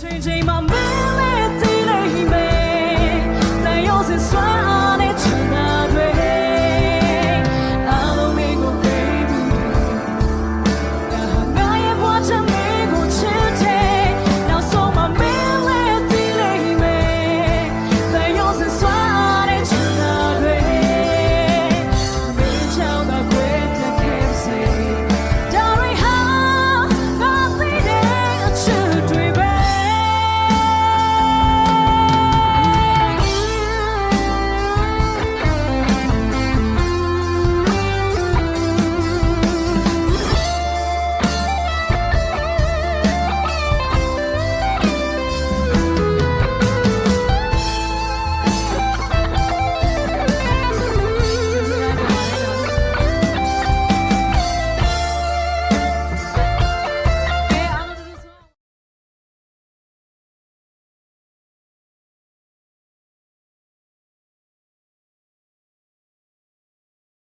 Changing my mind